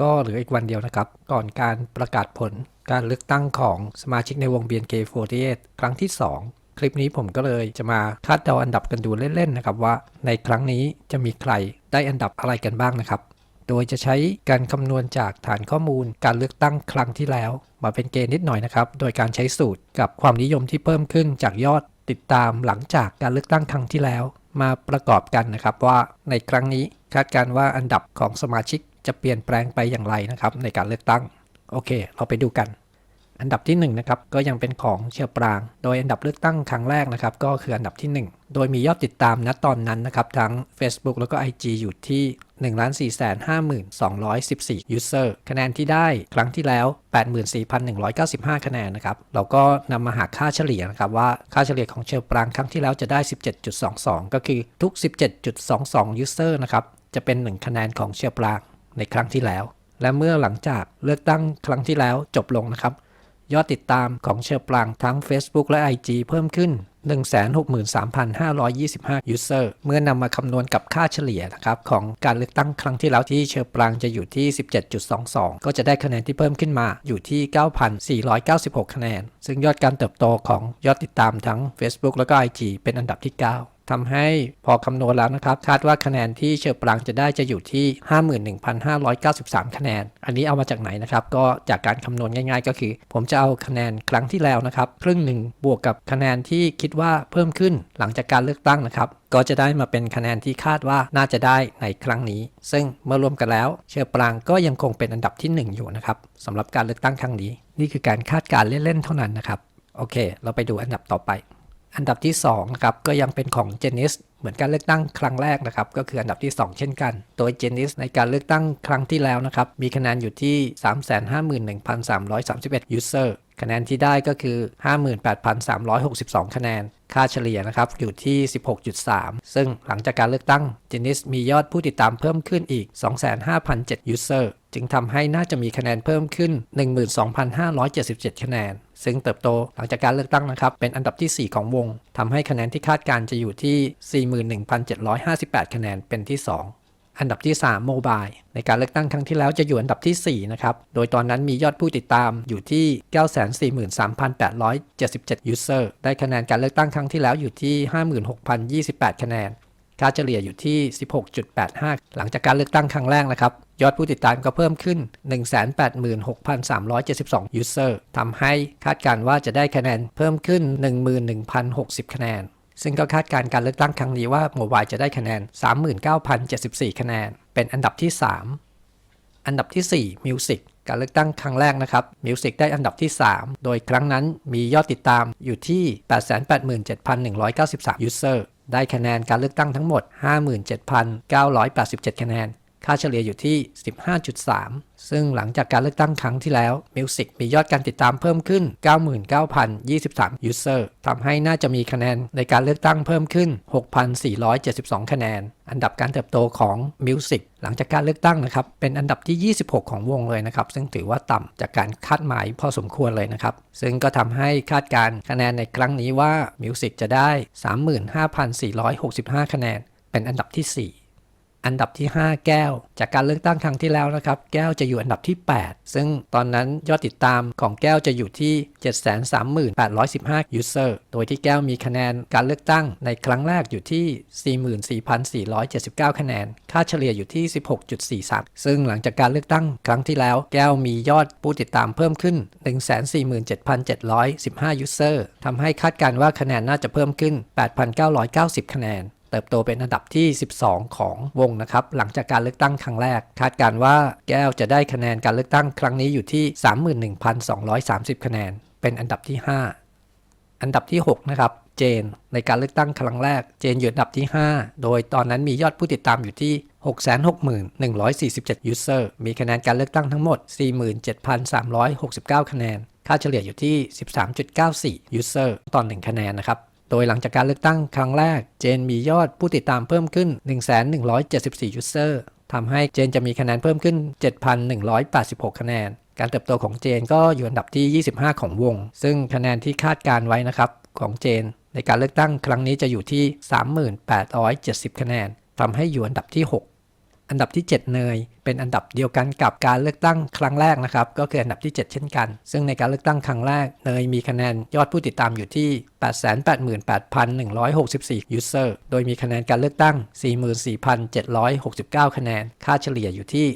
ก็เหลืออีกวันเดียวนะครับ ก่อนการประกาศผลการเลือกตั้งของสมาชิกในวง BNK48 ครั้งที่ 2 คลิปนี้ผมก็เลยจะมาคาดเดาอันดับกันดูเล่นๆนะครับว่าในครั้งนี้จะมีใครได้อันดับอะไรกันบ้างนะครับ โดยจะใช้การคำนวณจากฐานข้อมูลการเลือกตั้งครั้งที่แล้ว มาเป็นเกณฑ์นิดหน่อยนะครับ โดยการใช้สูตรกับความนิยมที่เพิ่มขึ้นจากยอดติดตามหลังจากการเลือกตั้งครั้งที่แล้ว มาประกอบกันนะครับว่าในครั้งนี้คาดการว่าอันดับของสมาชิก จะเปลี่ยนแปลงไปอย่างไรนะครับในการเลือกตั้ง โอเค เราไปดูกัน อันดับที่1นะครับก็ยังเป็นของเชียร์ปราง โดยอันดับเลือกตั้งครั้งแรกนะครับก็คืออันดับที่ 1 โดยมียอดติดตามณตอนนั้นนะครับทั้ง Facebook แล้วก็ IG อยู่ที่1,452,214 user คะแนนที่ได้ครั้งที่แล้ว 84,195 คะแนนนะครับ เราก็นำมาหาค่าเฉลี่ยนะครับว่าค่าเฉลี่ยของเชอร์ปรางครั้งที่แล้วจะได้ 17.22 ก็คือทุก 17.22 user นะครับ จะเป็น 1 คะแนนของเชอร์ปราง ในครั้งที่แล้ว และเมื่อหลังจากเลือกตั้งครั้งที่แล้วจบลงนะครับ ยอดติดตามของเชอร์ปรางทั้ง Facebook และ IG เพิ่มขึ้น 163,525 user เมื่อนำมาคำนวณกับค่าเฉลี่ยนะครับของการเลือกตั้งครั้งที่แล้วที่เชอร์ปรางจะอยู่ที่ 17.22 ก็จะได้คะแนนที่เพิ่มขึ้นมาอยู่ที่ 9,496 คะแนน ซึ่งยอดการเติบโตของยอดติดตามทั้ง Facebook แล้วก็ IG เป็นอันดับที่ 9 ทำให้พอคำนวณแล้วนะครับ คาดว่าคะแนนที่เชอร์ปรางจะได้จะอยู่ที่ 51,593 คะแนน อันนี้เอามาจากไหนนะครับ ก็จากการคำนวณง่าย ๆ ก็คือ ผมจะเอาคะแนนครั้งที่แล้วนะครับ ครึ่งหนึ่งบวกกับคะแนนที่คิดว่าเพิ่มขึ้นหลังจากการเลือกตั้งนะครับ ก็จะได้มาเป็นคะแนนที่คาดว่าน่าจะได้ในครั้งนี้ ซึ่งเมื่อรวมกันแล้ว เชอร์ปรางก็ยังคงเป็นอันดับที่ 1 อยู่นะครับสำหรับการเลือกตั้งครั้งนี้ นี่คือการคาดการณ์เล่นๆเท่านั้นนะครับ โอเค เราไปดูอันดับต่อไป อันดับที่2นะครับก็ยังเป็นของเจนิสเหมือนการเลือกตั้งครั้งแรกนะครับก็คืออันดับที่ 2 เช่นกัน โดยเจนิสในการเลือกตั้งครั้งที่แล้วนะครับมีคะแนนอยู่ที่ 351,331 user คะแนนที่ได้ก็คือ 58,362 คะแนน ค่าเฉลี่ยนะครับอยู่ที่ 16.3 ซึ่งหลังจากการเลือกตั้งเจนิสมียอดผู้ติดตามเพิ่มขึ้นอีก 2,5,007 user จึงทำให้น่าจะมีคะแนนเพิ่มขึ้น 12,577 คะแนน ซึ่งเติบโตหลังจากการเลือกตั้งนะครับ เป็นอันดับที่ 4 ของวงทำให้คะแนนที่คาดการจะอยู่ที่ 41,758 คะแนนเป็นที่ 2 อันดับที่3โมบายในการเลือกตั้งครั้งที่แล้วจะอยู่อันดับที่ 4 นะครับ โดยตอนนั้นมียอดผู้ติดตามอยู่ที่ 943,877 user ได้คะแนนการเลือกตั้งครั้งที่แล้วอยู่ที่ 56,028 คะแนน ค่าเฉลี่ยอยู่ที่ 16.85 หลังจากการเลือกตั้งครั้งแรกนะครับ ยอดผู้ติดตามก็เพิ่มขึ้น 186,372 user ทำให้คาดการณ์ว่าจะได้คะแนนเพิ่มขึ้น 11,060 คะแนน ซึ่งก็คาดการณ์การเลือกตั้งครั้งนี้ว่าโมบายจะได้คะแนน 39,074 คะแนน เป็นอันดับที่ 3 อันดับที่ 4 Music การเลือกตั้งครั้งแรกนะครับ Music ได้อันดับที่ 3 โดยครั้งนั้นมียอดติดตามอยู่ที่ 887,193 user ได้คะแนนการเลือกตั้งทั้งหมด 57,987 คะแนน ค่าเฉลี่ยอยู่ที่ 15.3 ซึ่งหลังจากการเลือกตั้งครั้งที่แล้ว Music มียอดการติดตามเพิ่มขึ้น 99,023 user ทำให้น่าจะมีคะแนนในการเลือกตั้งเพิ่มขึ้น 6,472 คะแนน อันดับการเติบโตของ Music หลังจากการเลือกตั้งนะครับ เป็นอันดับที่ 26 ของวงเลยนะครับ ซึ่งถือว่าต่ำจากการคาดหมายพอสมควรเลยนะครับ ซึ่งก็ทำให้คาดการคะแนนในครั้งนี้ว่า Music จะได้ 35,465 คะแนน เป็นอันดับที่ 4 อันดับที่ 5 แก้ว จากการเลือกตั้งครั้งที่แล้วนะครับ แก้วจะอยู่อันดับที่ 8 ซึ่งตอนนั้นยอดติดตามของแก้วจะอยู่ที่ 738,15 user โดยที่แก้วมีคะแนนการเลือกตั้งในครั้งแรกอยู่ที่ 44,479 คะแนน ค่าเฉลี่ยอยู่ที่ 16.43 ซึ่งหลังจากการเลือกตั้งครั้งที่แล้ว แก้วมียอดผู้ติดตามเพิ่มขึ้น 147,715 user ทำให้คาดการณ์ว่าคะแนนน่าจะเพิ่มขึ้น 8,990 คะแนน เติบโตเป็นอันดับที่ 12 ของวงนะครับหลังจากการเลือกตั้งครั้งแรก คาดการณ์ว่าแก้วจะได้คะแนนการเลือกตั้งครั้งนี้อยู่ที่ 31,230 คะแนน เป็นอันดับที่ 5 อันดับที่ 6 นะครับเจน ในการเลือกตั้งครั้งแรก เจนอยู่อันดับที่ 5 โดยตอนนั้นมียอดผู้ติดตามอยู่ที่ 661,147 user มีคะแนนการเลือกตั้งทั้งหมด 47,369 คะแนน ค่าเฉลี่ยอยู่ที่ 13.94 user ต่อ1คะแนนนะครับ โดยหลังจากการเลือกตั้งครั้งแรก เจนมียอดผู้ติดตามเพิ่มขึ้น 1,174ยูเซอร์ทำให้เจนจะมีคะแนนเพิ่มขึ้น 7,186 คะแนน การเติบโตของเจนก็อยู่อันดับที่ 25 ของวง ซึ่งคะแนนที่คาดการไว้นะครับของเจน ในการเลือกตั้งครั้งนี้จะอยู่ที่ 3870 คะแนนทำให้อยู่อันดับที่ 6 อันดับที่ 7 เนย เป็นอันดับเดียวกันกับการเลือกตั้งครั้งแรกนะครับ ก็คืออันดับที่ 7 เช่นกัน ซึ่งในการเลือกตั้งครั้งแรก เนยมีคะแนนยอดผู้ติดตามอยู่ที่ 888,164 user โดยมีคะแนนการเลือกตั้ง 44,769 คะแนน ค่าเฉลี่ยอยู่ที่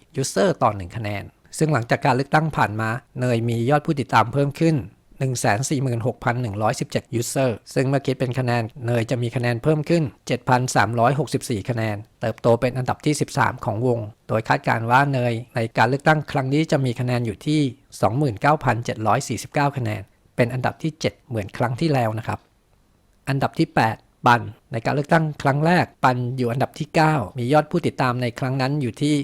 19.84 user ต่อ 1 คะแนนซึ่งหลังจากการเลือกตั้งผ่านมา เนยมียอดผู้ติดตามเพิ่มขึ้น 146,117 user ซึ่งเมื่อคิดเป็นคะแนนเนยจะมีคะแนนเพิ่มขึ้น 7,364 คะแนน เติบโตเป็นอันดับที่ 13 ของวง โดยคาดการณ์ว่าเนยในการเลือกตั้งครั้งนี้จะมีคะแนนอยู่ที่ 29,749 คะแนน เป็นอันดับที่ 7 เหมือนครั้งที่แล้วนะครับ อันดับที่ 8 ปัน ในการเลือกตั้งครั้งแรก ปันอยู่อันดับที่ 9 มียอดผู้ติดตามในครั้งนั้นอยู่ที่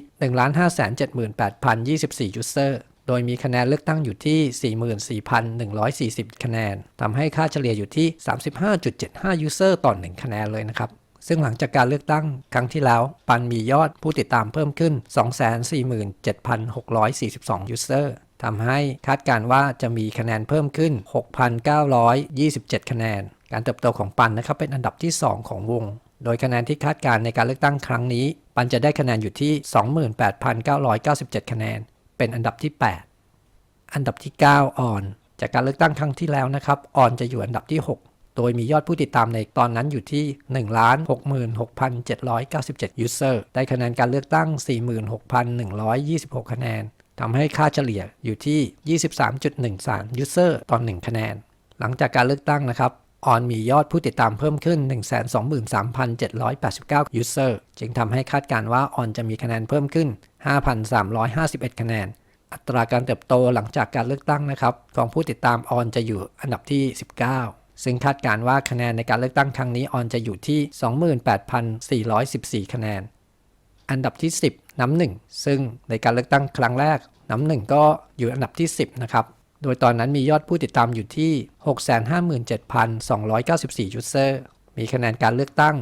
1,578,024 user โดยมีคะแนนเลือกตั้งอยู่ที่ 44,140 คะแนนทำให้ค่าเฉลี่ยอยู่ที่ 35.75 user ต่อ 1 คะแนนเลยนะครับซึ่งหลังจากการเลือกตั้งครั้งที่แล้ว ปันมียอดผู้ติดตามเพิ่มขึ้น 247,642 user ทำให้คาดการว่าจะมีคะแนนเพิ่มขึ้น 6,927 คะแนน การเติบโตของปันนะครับเป็นอันดับที่ 2 ของวง โดยคะแนนที่คาดการในการเลือกตั้งครั้งนี้ ปันจะได้คะแนนอยู่ที่ 28,997 คะแนน เป็นอันดับที่ 8 อันดับที่ 9ออน จากการเลือกตั้งครั้งที่แล้วนะครับออนจะอยู่อันดับที่ 6 โดยมียอดผู้ติดตามในตอนนั้นอยู่ที่ 1,66,797 user ได้คะแนนการเลือกตั้ง 46,126 คะแนนทำให้ค่าเฉลี่ยอยู่ที่ 23.13 user ต่อ 1 คะแนน หลังจากการเลือกตั้งนะครับออนมียอดผู้ติดตามเพิ่มขึ้น 123,789 user จึงทำให้คาดการณ์ว่าออนจะมีคะแนนเพิ่มขึ้น 5,351 คะแนน อัตราการเติบโตหลังจากการเลือกตั้งนะครับ ของผู้ติดตามออนจะอยู่อันดับที่ 19 ซึ่งคาดการณ์ว่าคะแนนในการเลือกตั้งครั้งนี้ออนจะอยู่ที่ 28,414 คะแนน อันดับที่ 10 น้ำหนึ่งซึ่งในการเลือกตั้งครั้งแรก น้ำหนึ่งก็อยู่อันดับที่ 10 นะครับโดยตอนนั้นมียอดผู้ติดตามอยู่ที่ 657,294 user มีคะแนนการเลือกตั้ง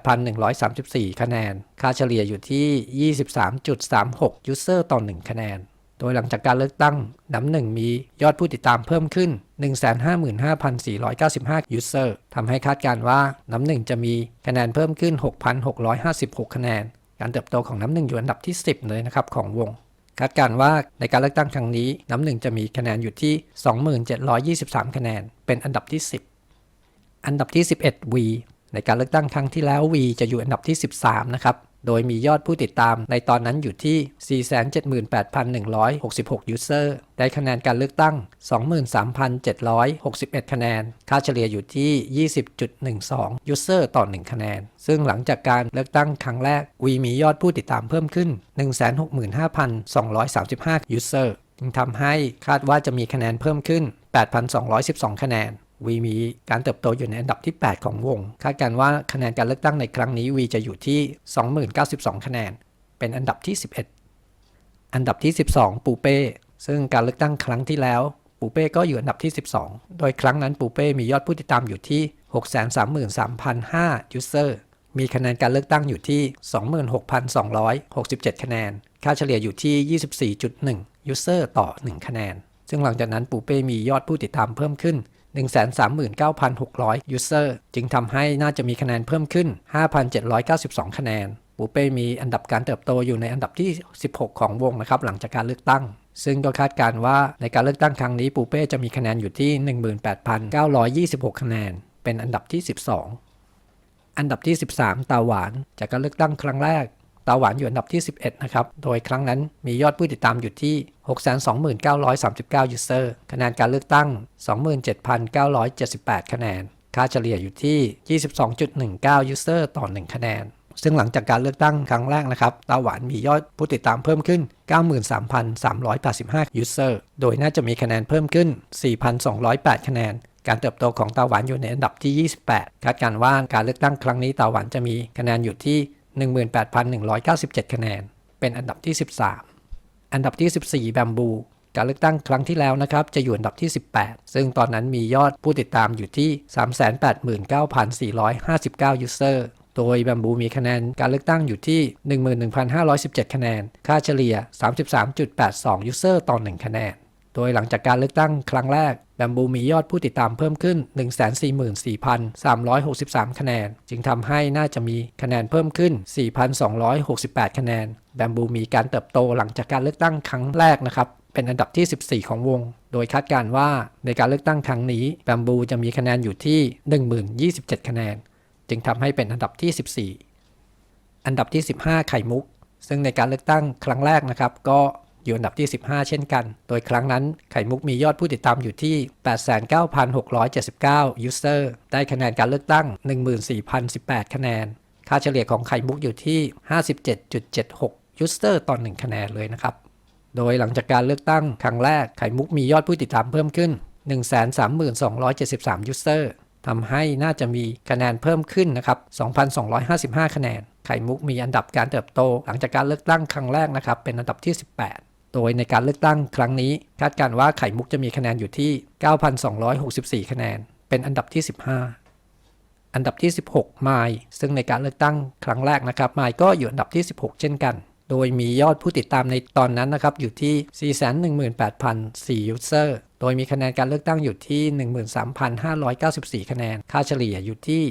28,134 คะแนน ค่าเฉลี่ยอยู่ที่ 23.36 user ต่อ 1 คะแนน โดยหลังจากการเลือกตั้งน้ำหนึ่งมียอดผู้ติดตามเพิ่มขึ้น 155,495 user ทำให้คาดการว่าน้ำหนึ่งจะมีคะแนนเพิ่มขึ้น 6,656 คะแนน การเติบโตของน้ำหนึ่งอยู่อันดับที่ 10 เลยนะครับของวงคาดการว่าในการเลือกตั้งครั้งนี้น้ำหนึ่งจะมีคะแนนอยู่ที่ 2723 คะแนน เป็นอันดับที่ 10 อันดับที่ 11 V ในการเลือกตั้งครั้งที่แล้ว V จะอยู่อันดับที่ 13 นะครับ โดยมียอดผู้ติดตามในตอนนั้นอยู่ที่ 478,166 user ได้คะแนนการเลือกตั้ง 23,761 คะแนน ค่าเฉลี่ยอยู่ที่ 20.12 user ต่อ 1 คะแนน ซึ่งหลังจากการเลือกตั้งครั้งแรก V มียอดผู้ติดตามเพิ่มขึ้น 165,235 user จึงทำให้คาดว่าจะมีคะแนนเพิ่มขึ้น 8,212 คะแนน วีมีการเติบโตอยู่ในอันดับที่ 8 ของวง คาดการณ์ว่าคะแนนการเลือกตั้งในครั้งนี้วีจะอยู่ที่ 2092 คะแนน เป็นอันดับที่ 11 อันดับที่ 12 ปูเป้ ซึ่งการเลือกตั้งครั้งที่แล้ว ปูเป้ก็อยู่อันดับที่ 12 โดยครั้งนั้นปูเป้มียอดผู้ติดตามอยู่ที่ 633,005 user มีคะแนนการเลือกตั้งอยู่ที่ 26,267 คะแนน ค่าเฉลี่ยอยู่ที่ 24.1 user ต่อ 1 คะแนน ซึ่งหลังจากนั้นปูเป้มียอดผู้ติดตามเพิ่มขึ้น 139,600 user จึงทำให้น่าจะมีคะแนนเพิ่มขึ้น 5,792 คะแนน ปูเป้มีอันดับการเติบโตอยู่ในอันดับที่ 16 ของวงนะครับหลังจากการเลือกตั้ง ซึ่งก็คาดการณ์ว่าในการเลือกตั้งครั้งนี้ปูเป้จะมีคะแนนอยู่ที่ 18,926 คะแนน เป็นอันดับที่ 12 อันดับที่ 13 ตาหวานจากการเลือกตั้งครั้งแรก ตาหวานอยู่อันดับที่ 11 นะครับ โดยครั้งนั้นมียอดผู้ติดตามอยู่ที่ 629,39 user คะแนนการเลือกตั้ง 27,978 คะแนน ค่าเฉลี่ยอยู่ที่ 22.19 user ต่อ 1 คะแนน ซึ่งหลังจากการเลือกตั้งครั้งแรกนะครับตาหวานมียอดผู้ติดตามเพิ่มขึ้น 93,385 user โดยน่าจะมีคะแนนเพิ่มขึ้น 4,208 คะแนนการเติบโตของตาหวานอยู่ในอันดับที่ 28 คาดการว่าการเลือกตั้งครั้งนี้ตาหวานจะมีคะแนนอยู่ที่ 18,197 คะแนน เป็นอันดับที่ 13 อันดับที่ 14 แบมบู การเลือกตั้งครั้งที่แล้วนะครับ จะอยู่อันดับที่ 18 ซึ่งตอนนั้นมียอดผู้ติดตามอยู่ที่ 389,459 user โดยแบมบูมีคะแนนการเลือกตั้งอยู่ที่ 11,517 คะแนน ค่าเฉลี่ย 33.82 user ต่อ 1 คะแนน โดยหลังจากการเลือกตั้งครั้งแรกแบมบูมียอดผู้ติดตามเพิ่มขึ้น 144,363 คะแนน จึงทำให้น่าจะมีคะแนนเพิ่มขึ้น 4,268 คะแนนแบมบูมีการเติบโตหลังจากการเลือกตั้งครั้งแรกนะครับ เป็นอันดับที่ 14 ของวง โดยคาดการณ์ว่าในการเลือกตั้งครั้งนี้แบมบูจะมีคะแนนอยู่ที่10,027 คะแนน จึงทำให้เป็นอันดับที่ 14 อันดับที่ 15 ไข่มุก ซึ่งในการเลือกตั้งครั้งแรกนะครับ ก็ อยู่อันดับที่ 15 เช่นกัน โดยครั้งนั้นไข่มุกมียอดผู้ติดตามอยู่ที่ 89,679ยูเซอร์ได้คะแนนการเลือกตั้ง 14,018 คะแนน ค่าเฉลี่ยของไข่มุกอยู่ที่ 57.76ยูเซอร์ต่อ 1 คะแนนเลยนะครับ โดยหลังจากการเลือกตั้งครั้งแรกไข่มุกมียอดผู้ติดตามเพิ่มขึ้น 132,273ยูเซอร์ทำให้น่าจะมีคะแนนเพิ่มขึ้นนะครับ 2,255 คะแนน ไข่มุกมีอันดับการเติบโต หลังจากการเลือกตั้งครั้งแรกนะครับ เป็นอันดับที่ 18 โดยในการเลือกตั้งครั้งนี้ คาดการว่าไข่มุกจะมีคะแนนอยู่ที่ 9,264 คะแนน เป็นอันดับที่ 15 อันดับที่ 16 ไมล์ซึ่งในการเลือกตั้งครั้งแรกนะครับ ไมล์ก็อยู่อันดับที่ 16 เช่นกัน โดยมียอดผู้ติดตามในตอนนั้นนะครับ อยู่ที่ 418,004ยูเซอร์โดยมีคะแนนการเลือกตั้งอยู่ที่ 13,594 คะแนน ค่าเฉลี่ยอยู่ที่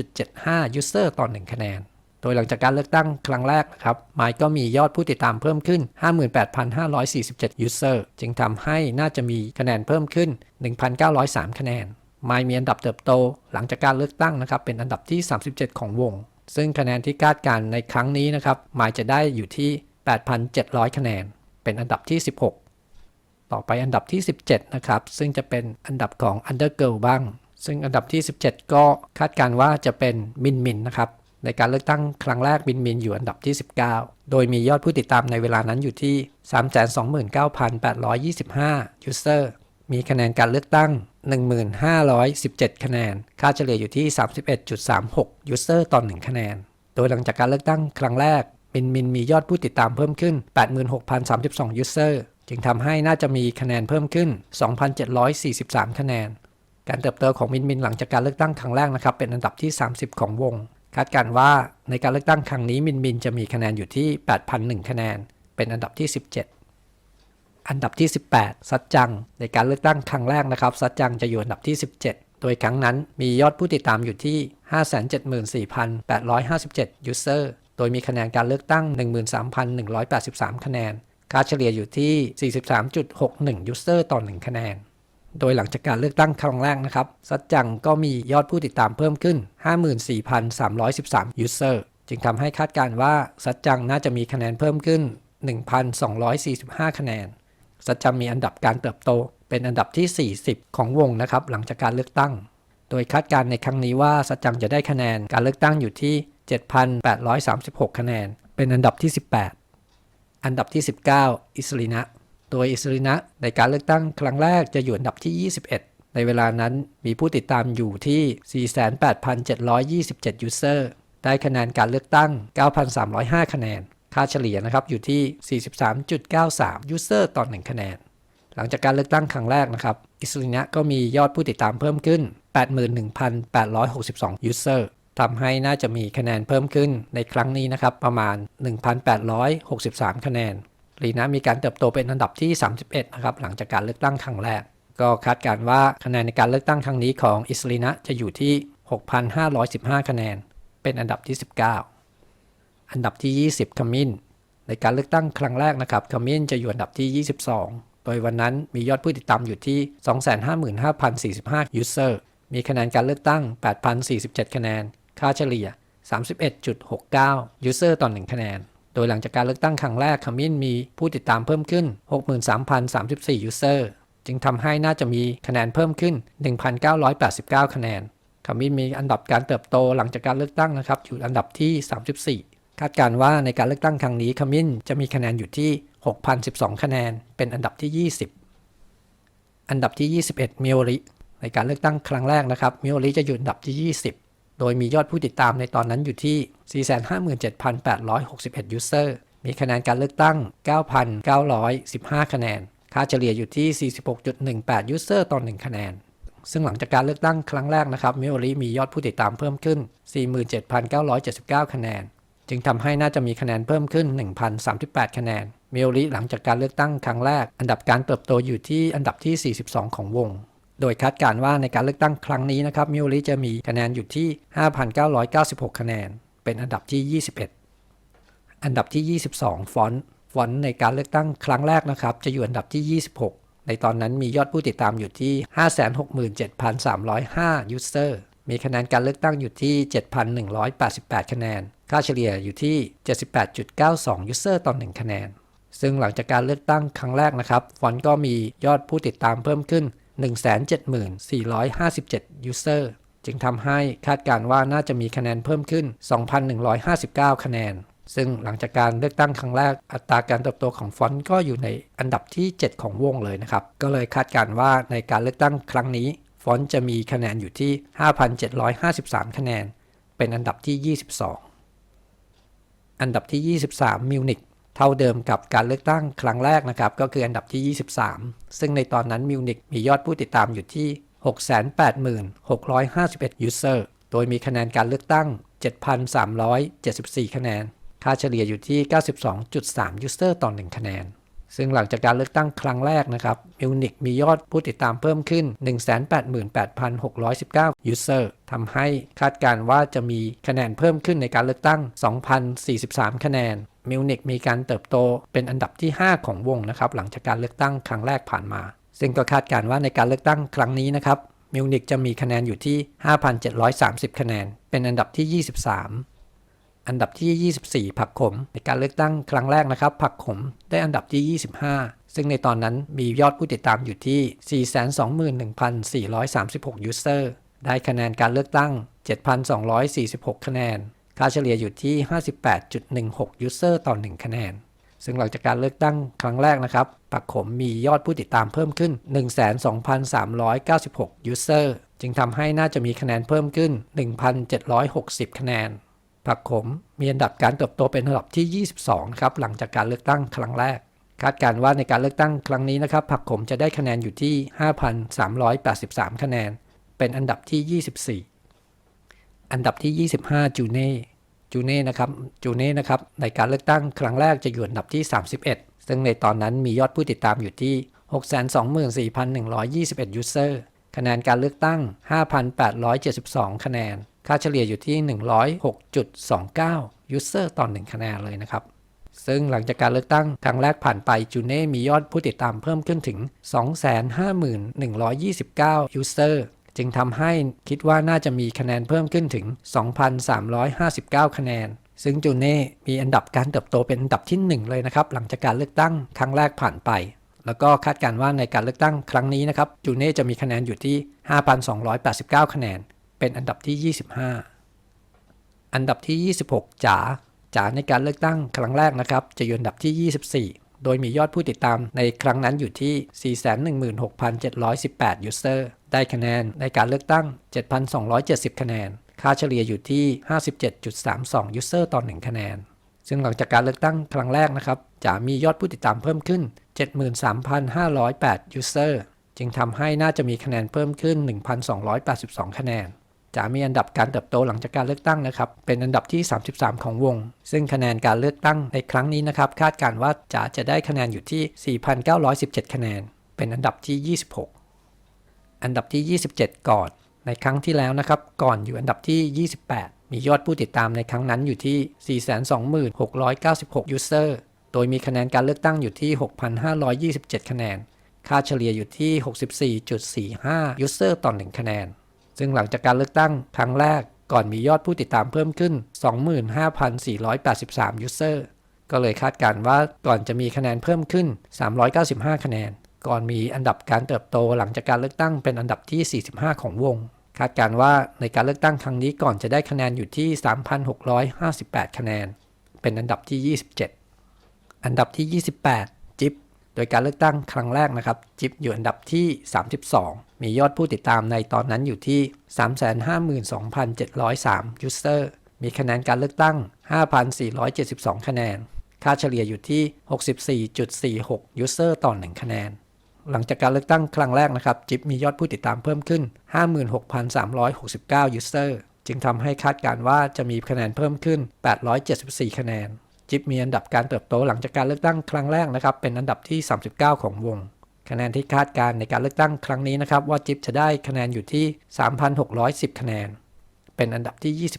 30.75ยูเซอร์ต่อ 1 คะแนน โดยหลังจากการเลือกตั้งครั้งแรกนะครับไมค์ก็มียอดผู้ติดตามเพิ่มขึ้น 58,547ยูเซอร์จึงทำให้น่าจะมีคะแนนเพิ่มขึ้น 1,903 คะแนนไมค์มีอันดับเติบโต หลังจากการเลือกตั้งนะครับเป็นอันดับที่ 37 ของวง ซึ่งคะแนนที่คาดการณ์ในครั้งนี้นะครับไมค์จะได้อยู่ที่ 8,700 คะแนน เป็นอันดับที่ 16 ต่อไปอันดับที่ 17 นะครับ ซึ่งจะเป็นอันดับของ Undergirl บ้าง ซึ่งอันดับที่ 17 ก็คาดการณ์ว่าจะเป็นมินมินนะครับ ในการเลือกตั้งครั้งแรกมินมินอยู่อันดับที่ 19 โดยมียอดผู้ติดตามในเวลานั้นอยู่ที่ 329,825 ยูเซอร์ มีคะแนนการเลือกตั้ง 1517 คะแนน ค่าเฉลี่ยอยู่ที่ 31.36 ยูเซอร์ต่อ 1 คะแนน โดยหลังจากการเลือกตั้งครั้งแรกมินมินมียอดผู้ติดตามเพิ่มขึ้น 86,032 ยูเซอร์ จึงทำให้น่าจะมีคะแนนเพิ่มขึ้น 2,743 คะแนน การเติบโตของมินมินหลังจากการเลือกตั้งครั้งแรกนะครับเป็นอันดับที่ 30 ของวง คาดการว่าในการเลือกตั้งครั้งนี้มินมินจะมีคะแนนอยู่ที่ 8,001 คะแนน เป็นอันดับที่ 17 อันดับที่ 18 ซัดจัง ในการเลือกตั้งครั้งแรกนะครับ ซัดจังจะอยู่อันดับที่ 17 โดยครั้งนั้นมียอดผู้ติดตามอยู่ที่ 574,857 ยูเซอร์ โดยมีคะแนนการเลือกตั้ง 13,183 คะแนน ค่าเฉลี่ยอยู่ที่ 43.61 ยูเซอร์ต่อ 1 คะแนน โดยหลังจากการเลือกตั้งครั้งแรกนะครับ ซัดจังก็มียอดผู้ติดตามเพิ่มขึ้น 54,313ยูเซอร์จึงทำให้คาดการณ์ว่าซัดจังน่าจะมีคะแนนเพิ่มขึ้น 1,245 คะแนน ซัดจังมีอันดับการเติบโตเป็นอันดับที่ 40 ของวงนะครับหลังจากการเลือกตั้ง โดยคาดการณ์ในครั้งนี้ว่าซัดจังจะได้คะแนนการเลือกตั้งอยู่ที่ 7,836 คะแนน เป็นอันดับที่ 18 อันดับที่ 19 อิสลินะ โดยอิสลินะในการเลือกตั้งครั้งแรกจะอยู่อันดับที่ 21 ในเวลานั้นมีผู้ติดตามอยู่ที่ 48,727 ยูเซอร์ ได้คะแนนการเลือกตั้ง 9,305 คะแนน ค่าเฉลี่ยนะครับอยู่ที่ 43.93 ยูเซอร์ต่อ 1 คะแนน หลังจากการเลือกตั้งครั้งแรกนะครับ อิสลินะก็มียอดผู้ติดตามเพิ่มขึ้น 81,862 ยูเซอร์ทำให้น่าจะมีคะแนนเพิ่มขึ้นในครั้งนี้นะครับประมาณ 1,863 คะแนน ลีนะมีการเติบโตเป็นอันดับที่ 31 นะครับ หลังจากการเลือกตั้งครั้งแรก ก็คาดการณ์ว่าคะแนนในการเลือกตั้งครั้งนี้ของอิสลีนะจะอยู่ที่ 6,515 คะแนน เป็นอันดับที่ 19 อันดับที่ 20ขมิ้นในการเลือกตั้งครั้งแรกนะครับขมิ้นจะอยู่อันดับที่ 22 โดยวันนั้นมียอดผู้ติดตามอยู่ที่ 255,045 ยูเซอร์ มีคะแนนการเลือกตั้ง 8,047 คะแนน ค่าเฉลี่ย 31.69 ยูเซอร์ต่อ1คะแนน โดยหลังจากการเลือกตั้งครั้งแรกขมิ้นมีผู้ติดตามเพิ่มขึ้น 63,034 ยูเซอร์ จึงทำให้น่าจะมีคะแนนเพิ่มขึ้น 1,989 คะแนนขมิ้นมีอันดับการเติบโตหลังจากการเลือกตั้งนะครับอยู่อันดับที่ 34คาดการณ์ว่าในการเลือกตั้งครั้งนี้ขมิ้นจะมีคะแนนอยู่ที่ 6,012 คะแนน เป็นอันดับที่ 20 อันดับที่ 21มิโอริในการเลือกตั้งครั้งแรกนะครับมิโอริจะอยู่อันดับที่ 20 โดยมียอดผู้ติดตามในตอนนั้นอยู่ที่ 457,861 ยูเซอร์ มีคะแนนการเลือกตั้ง 9,915 คะแนน ค่าเฉลี่ยอยู่ที่ 46.18 ยูเซอร์ต่อ 1 คะแนน ซึ่งหลังจากการเลือกตั้งครั้งแรกนะครับ มิโอริมียอดผู้ติดตามเพิ่มขึ้น 47,979 คะแนน จึงทำให้น่าจะมีคะแนนเพิ่มขึ้น 1,038 คะแนนมิโอริหลังจากการเลือกตั้งครั้งแรก อันดับการเติบโตอยู่ที่อันดับที่ 42 ของวง โดยคาดการณ์ว่าในการเลือกตั้งครั้งนี้นะครับมิโอริจะมีคะแนนอยู่ที่ 5,996 คะแนน เป็นอันดับที่ 21 อันดับที่ 22 ฟอนต์ฟอนต์ในการเลือกตั้งครั้งแรกนะครับ จะอยู่อันดับที่ 26 ในตอนนั้นมียอดผู้ติดตามอยู่ที่ 567,305ยูเซอร์มีคะแนนการเลือกตั้งอยู่ที่ 7,188 คะแนน ค่าเฉลี่ยอยู่ที่ 78.92ยูเซอร์ต่อ 1 คะแนน ซึ่งหลังจากการเลือกตั้งครั้งแรกนะครับ ฟอนต์ก็มียอดผู้ติดตามเพิ่มขึ้น 174,457ยูเซอร์จึงทำให้คาดการณ์ว่าน่าจะมีคะแนนเพิ่มขึ้น 2,159 คะแนน ซึ่งหลังจากการเลือกตั้งครั้งแรกอัตราการเติบโตของฟอนต์ก็อยู่ในอันดับที่ 7 ของวงเลยนะครับ ก็เลยคาดการณ์ว่าในการเลือกตั้งครั้งนี้ ฟอนต์จะมีคะแนนอยู่ที่ 5,753 คะแนน เป็นอันดับที่ 22 อันดับที่ 23มิวนิก เท่าเดิมกับการเลือกตั้งครั้งแรกนะครับก็คืออันดับที่ 23 ซึ่งในตอนนั้นมิวนิกมียอดผู้ติดตามอยู่ที่ 686,651ยูเซอร์โดยมีคะแนนการเลือกตั้ง 7,374 คะแนน ค่าเฉลี่ยอยู่ที่ 92.3ยูเซอร์ต่อ 1 คะแนน ซึ่งหลังจากการเลือกตั้งครั้งแรกนะครับมิวนิกมียอดผู้ติดตามเพิ่มขึ้น 188,619ยูเซอร์ทำให้คาดการณ์ว่าจะมีคะแนนเพิ่มขึ้นในการเลือกตั้ง 2,043 คะแนน มิวนิกมีการเติบโตเป็นอันดับที่ 5 ของวงนะครับหลังจากการเลือกตั้งครั้งแรกผ่านมา ซึ่งก็คาดการณ์ว่าในการเลือกตั้งครั้งนี้นะครับมิวนิกจะมีคะแนนอยู่ที่ 5,730 คะแนน เป็นอันดับที่ 23 อันดับที่ 24 ผักขม ในการเลือกตั้งครั้งแรกนะครับ ผักขมได้อันดับที่ 25 ซึ่งในตอนนั้นมียอดผู้ติดตามอยู่ที่ 421,436 ยูเซอร์ ได้คะแนนการเลือกตั้ง 7,246 คะแนน ค่าเฉลี่ยอยู่ที่ 58.16ยูเซอร์ต่อ 1 คะแนน ซึ่งหลังจากการเลือกตั้งครั้งแรกนะครับ ปักขมมียอดผู้ติดตามเพิ่มขึ้น 12,396ยูเซอร์จึงทำให้น่าจะมีคะแนนเพิ่มขึ้น 1,760 คะแนนผักขมมีอันดับการเติบโตเป็นอันดับที่ 22 ครับหลังจากการเลือกตั้งครั้งแรกคาดการณ์ว่าในการเลือกตั้งครั้งนี้นะครับผักขมจะได้คะแนนอยู่ที่ 5,383 คะแนน เป็นอันดับที่ 24 อันดับที่ 25 จูเน่ จูเน่นะครับจูเน่นะครับในการเลือกตั้งครั้งแรกจะอยู่อันดับที่ 31 ซึ่งในตอนนั้นมียอดผู้ติดตามอยู่ที่ 624,121 ยูเซอร์คะแนนการเลือกตั้ง 5,872 คะแนน ค่าเฉลี่ยอยู่ที่ 106.29 ยูเซอร์ต่อ1คะแนนเลยนะครับ ซึ่งหลังจากการเลือกตั้งครั้งแรกผ่านไปจูเน่มียอดผู้ติดตามเพิ่มขึ้นถึง 251,129 ยูเซอร์ จึงทำให้คิดว่าน่าจะมีคะแนนเพิ่มขึ้นถึง 2,359 คะแนน ซึ่งจูเน่มีอันดับการเติบโตเป็นอันดับที่ 1 เลยนะครับ หลังจากการเลือกตั้งครั้งแรกผ่านไป แล้วก็คาดการณ์ว่าในการเลือกตั้งครั้งนี้นะครับจูเน่จะมีคะแนนอยู่ที่ 5,289 คะแนน เป็นอันดับที่ 25 อันดับที่ 26จ๋าจ๋าในการเลือกตั้งครั้งแรกนะครับ จะอยู่อันดับที่ 24 โดยมียอดผู้ติดตามในครั้งนั้นอยู่ที่ 416,718 ยูเซอร์ ได้คะแนนในการเลือกตั้ง 7,270 คะแนน ค่าเฉลี่ยอยู่ที่ 57.32 ยูเซอร์ต่อ 1 คะแนน ซึ่งหลังจากการเลือกตั้งครั้งแรกนะครับ จะมียอดผู้ติดตามเพิ่มขึ้น 73,508 ยูเซอร์ จึงทำให้น่าจะมีคะแนนเพิ่มขึ้น 1,282 คะแนน จะมีอันดับการเติบโตหลังจากการเลือกตั้งนะครับ เป็นอันดับที่ 33 ของวง ซึ่งคะแนนการเลือกตั้งในครั้งนี้นะครับ คาดการณ์ว่าจะจะได้คะแนนอยู่ที่ 4,917 คะแนน เป็นอันดับที่ 26 อันดับที่ 27 ก่อน ในครั้งที่แล้วนะครับ ก่อนอยู่อันดับที่ 28 มียอดผู้ติดตามในครั้งนั้นอยู่ที่ 426,696 ยูเซอร์ โดยมีคะแนนการเลือกตั้งอยู่ที่ 6,527 คะแนน ค่าเฉลี่ยอยู่ที่ 64.45 ยูเซอร์ต่อ 1 คะแนน ซึ่งหลังจากการเลือกตั้งครั้งแรกก่อนมียอดผู้ติดตามเพิ่มขึ้น 25,483 ยูเซอร์ ก็เลยคาดการณ์ว่าก่อนจะมีคะแนนเพิ่มขึ้น 395 คะแนน ก่อนมีอันดับการเติบโตหลังจากการเลือกตั้งเป็นอันดับที่ 45 ของวง คาดการณ์ว่าในการเลือกตั้งครั้งนี้ก่อนจะได้คะแนนอยู่ที่ 3,658 คะแนน เป็นอันดับที่ 27 อันดับที่ 28 จิปโดยการเลือกตั้งครั้งแรกนะครับ จิปอยู่อันดับที่ 32 มียอดผู้ติดตามในตอนนั้นอยู่ที่ 352,703 ยูสเซอร์ มีคะแนนการเลือกตั้ง 5,472 คะแนน ค่าเฉลี่ยอยู่ที่ 64.46 ยูสเซอร์ต่อ 1 คะแนน หลังจากการเลือกตั้งครั้งแรกนะครับ จิปมียอดผู้ติดตามเพิ่มขึ้น 56,369 ยูสเซอร์ จึงทำให้คาดการณ์ว่าจะมีคะแนนเพิ่มขึ้น 874 คะแนน จิ๊บมีอันดับการเติบโตหลังจากการเลือกตั้งครั้งแรกนะครับ เป็นอันดับที่ 39 ของวง คะแนนที่คาดการในการเลือกตั้งครั้งนี้นะครับว่าจิ๊บจะได้คะแนนอยู่ที่ 3,610 คะแนน เป็นอันดับที่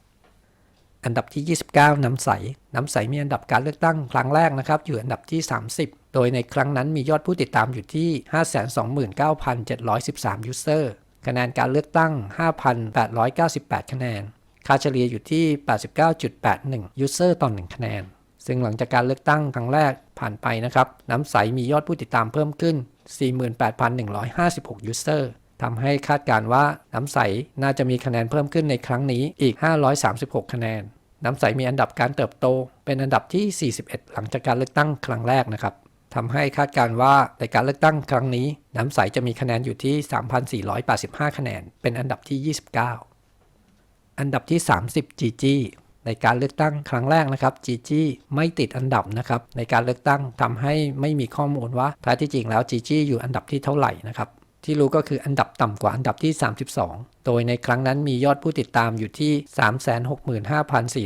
28 อันดับที่ 29 น้ำใส น้ำใสมีอันดับการเลือกตั้งครั้งแรกนะครับอยู่อันดับที่ 30 โดยในครั้งนั้นมียอดผู้ติดตามอยู่ที่ 529,713 ยูเซอร์คะแนนการเลือกตั้ง 5,898 คะแนน ค่าเฉลี่ยอยู่ที่ 89.81 ยูเซอร์ต่อ 1 คะแนน ซึ่งหลังจากการเลือกตั้งครั้งแรกผ่านไปนะครับ น้ำใสมียอดผู้ติดตามเพิ่มขึ้น 48,156 ยูเซอร์ทำให้คาดการณ์ว่าน้ำใสน่าจะมีคะแนนเพิ่มขึ้นในครั้งนี้อีก 536 คะแนน น้ำใสมีอันดับการเติบโต เป็นอันดับที่ 41 หลังจากการเลือกตั้งครั้งแรกนะครับทำให้คาดการณ์ว่าในการเลือกตั้งครั้งนี้ น้ำใสจะมีคะแนนอยู่ที่ 3,485 คะแนน เป็นอันดับที่ 29 อันดับที่ 30 GG ในการเลือกตั้งครั้งแรกนะครับ GG ไม่ติดอันดับนะครับในการเลือกตั้งทำให้ไม่มีข้อมูลว่าแท้ที่จริงแล้ว GG อยู่อันดับที่เท่าไหร่นะครับที่รู้ก็คืออันดับต่ำกว่าอันดับที่ 32 โดยในครั้งนั้นมียอดผู้ติดตามอยู่ที่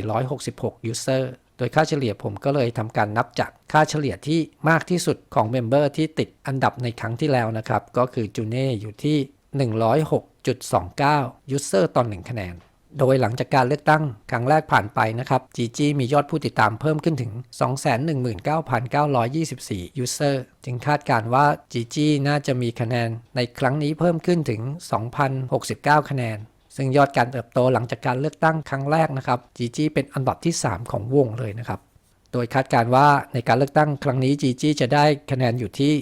365,466ยูเซอร์โดยค่าเฉลี่ยผมก็เลยทำการนับจากค่าเฉลี่ยที่มากที่สุดของเมมเบอร์ที่ติดอันดับในครั้งที่แล้วนะครับ ก็คือจูเน่อยู่ที่ 106.29ยูเซอร์ต่อ1คะแนน โดยหลังจากการเลือกตั้งครั้งแรกผ่านไปนะครับ GG มียอดผู้ติดตามเพิ่มขึ้นถึง 219,924ยูเซอร์จึงคาดการ์ว่า GG น่าจะมีคะแนนในครั้งนี้เพิ่มขึ้นถึง 2,069 คะแนน ซึ่งยอดการเติบโตหลังจากการเลือกตั้งครั้งแรกนะครับ GG เป็นอันดับที่ 3 ของวงเลยนะครับโดยคาดการ์ว่าในการเลือกตั้งครั้งนี้ GG จะได้คะแนนอยู่ที่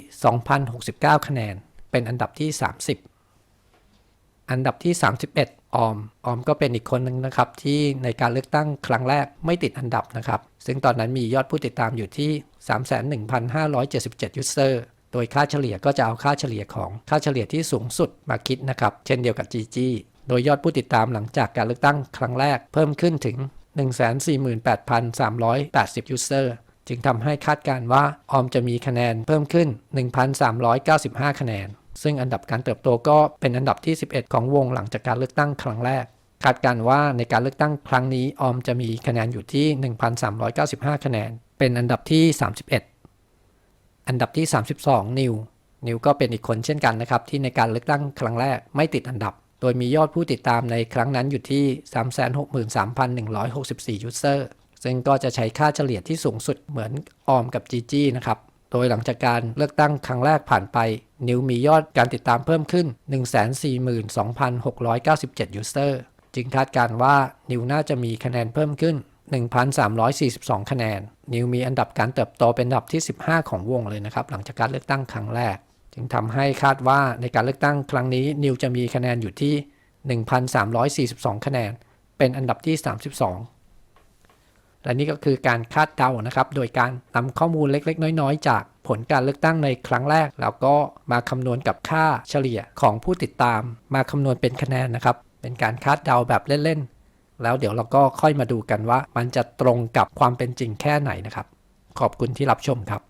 2,069 คะแนน เป็นอันดับที่ 30 อันดับที่ 31 ออม ออมก็เป็นอีกคนหนึ่งนะครับ ที่ในการเลือกตั้งครั้งแรกไม่ติดอันดับนะครับ ซึ่งตอนนั้นมียอดผู้ติดตามอยู่ที่ 31,577 ยูเซอร์ โดยค่าเฉลี่ยก็จะเอาค่าเฉลี่ยของค่าเฉลี่ยที่สูงสุดมาคิดนะครับ เช่นเดียวกับ GG โดยยอดผู้ติดตามหลังจากการเลือกตั้งครั้งแรกเพิ่มขึ้นถึง 148,380 ยูเซอร์ จึงทำให้คาดการณ์ว่าออมจะมีคะแนนเพิ่มขึ้น 1,395 คะแนน ซึ่งอันดับการเติบโตก็เป็นอันดับที่ 11 ของวงหลังจากการเลือกตั้งครั้งแรก คาดการณ์ว่าในการเลือกตั้งครั้งนี้ออมจะมีคะแนนอยู่ที่ 1,395 คะแนน เป็นอันดับที่ 31 อันดับที่ 32 นิว นิวก็เป็นอีกคนเช่นกันนะครับที่ในการเลือกตั้งครั้งแรกไม่ติดอันดับ โดยมียอดผู้ติดตามในครั้งนั้นอยู่ที่ 363,164 ยูเซอร์ ซึ่งก็จะใช้ค่าเฉลี่ยที่สูงสุดเหมือนออมกับ GG นะครับ โดยหลังจากการเลือกตั้งครั้งแรกผ่านไป นิวมียอดการติดตามเพิ่มขึ้น 142,697 ยูเซอร์ จึงคาดการณ์ว่านิวน่าจะมีคะแนนเพิ่มขึ้น 1,342 คะแนน นิวมีอันดับการเติบโตเป็นอันดับที่ 15 ของวงเลยนะครับ หลังจากการเลือกตั้งครั้งแรก จึงทำให้คาดว่าในการเลือกตั้งครั้งนี้ นิวจะมีคะแนนอยู่ที่ 1,342 คะแนน เป็นอันดับที่ 32และนี่ก็คือการคาดเดานะครับ โดยการนำข้อมูลเล็ก ๆ น้อย ๆ จาก ผลการเลือกตั้งในครั้งแรก แล้วก็มาคำนวณกับค่าเฉลี่ยของผู้ติดตาม มาคำนวณเป็นคะแนนนะครับ เป็นการคาดเดาแบบเล่นๆ แล้วเดี๋ยวเราก็ค่อยมาดูกันว่า มันจะตรงกับความเป็นจริงแค่ไหนนะครับ ขอบคุณที่รับชมครับ